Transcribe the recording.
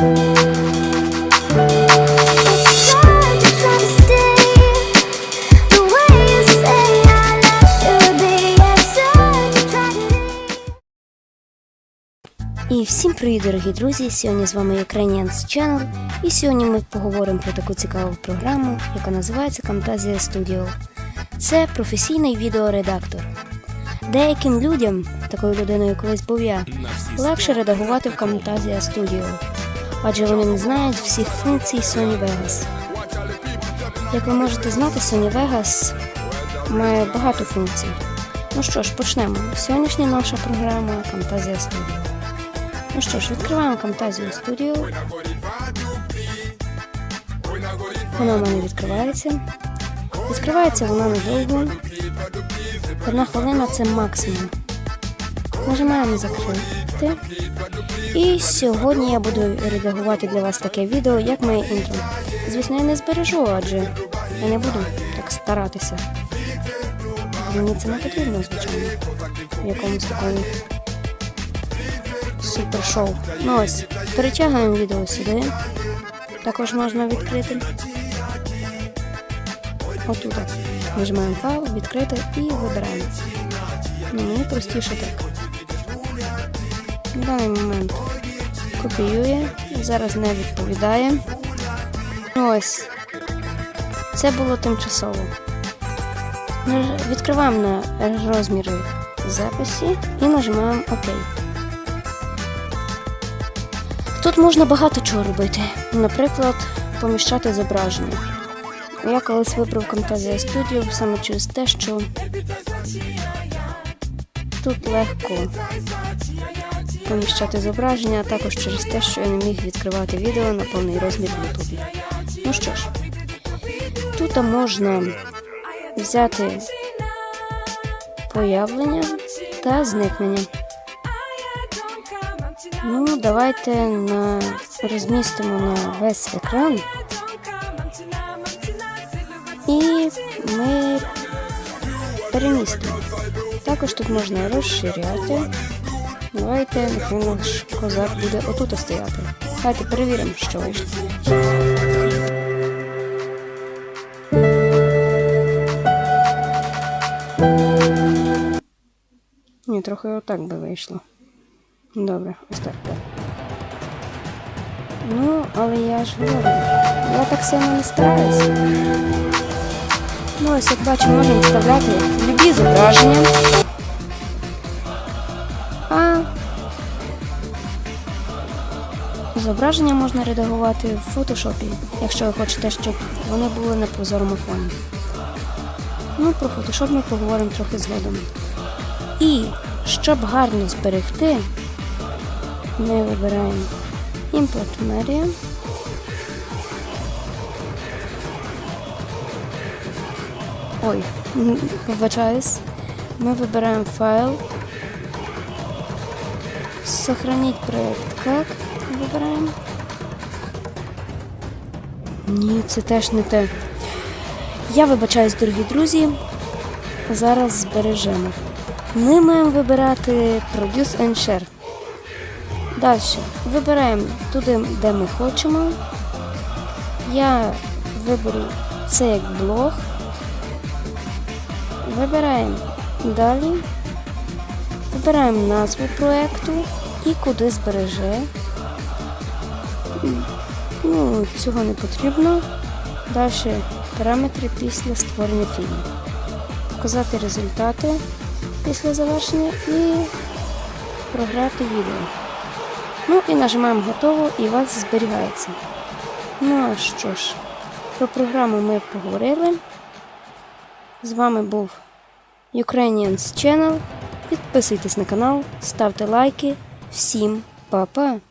І всім привіт, дорогі друзі! Сьогодні з вами Ukrainians Channel і сьогодні ми поговоримо про таку цікаву програму, яка називається Camtasia Studio. Це професійний відеоредактор. Деяким людям, такою людиною колись був я, легше редагувати в Camtasia Studio, адже вони не знають всіх функцій Sony Vegas. Як ви можете знати, Sony Vegas має багато функцій. Ну що ж, почнемо. Сьогоднішня наша програма Camtasia Studio. Ну що ж, відкриваємо Camtasia Studio. Вона в мене відкривається. Відкривається вона недовго. Одна хвилина це максимум. Нажимаємо закрити. І сьогодні я буду редагувати для вас таке відео, як моє інтро. Звісно, я не збережу, адже я не буду так старатися. Мені це не потрібно, звичайно. В якомусь такому супершоу. Ну ось, перетягуємо відео сюди. Також можна відкрити. Отут. Нажимаємо файл, відкрити і вибираємо. Ну, мені простіше так. В даний момент копіює, зараз не відповідає. Ну ось. Це було тимчасово. Відкриваємо на розміри записі і нажимаємо ОК. Тут можна багато чого робити. Наприклад, поміщати зображення. Я колись вибрав Camtasia Studio саме через те, що тут легко поміщати зображення, а також через те, що я не міг відкривати відео на повний розмір в Ютубі. Ну що ж, тут можна взяти появлення та зникнення. Ну, давайте на... розмістимо на весь екран. І ми перемістимо. Також тут можна розширяти. Давайте, нехай козак буде отут стояти. Давайте перевіримо, що вийшло. Ні, трохи отак би вийшло. Добре, ось так. Ну, але я ж говорю, я так сильно не стараюся. Ну, ось як бачимо, можемо вставляти любі зображення. Зображення можна редагувати в фотошопі, якщо ви хочете, щоб вони були на прозорому фоні. Ну, про фотошоп ми поговоримо трохи згодом. І щоб гарно зберегти, ми вибираємо Import Media. Ой, вибачаюсь. Ми вибираємо файл. Сохранить проект как? Вибираємо. Ні, це теж не те. Я вибачаюсь, дорогі друзі. Зараз збережемо. Ми маємо вибирати Produce and Share. Далі вибираємо туди, де ми хочемо. Я виберу це як блог. Вибираємо далі. Вибираємо назву проєкту і куди збереже. Ну, цього не потрібно. Далі параметри після створення фільму. Показати результати після завершення і програти відео. Ну і нажимаємо готово і у вас зберігається. Ну що ж, про програму ми поговорили. З вами був Ukrainians Channel. Підписуйтесь на канал, ставте лайки. Всім па-па!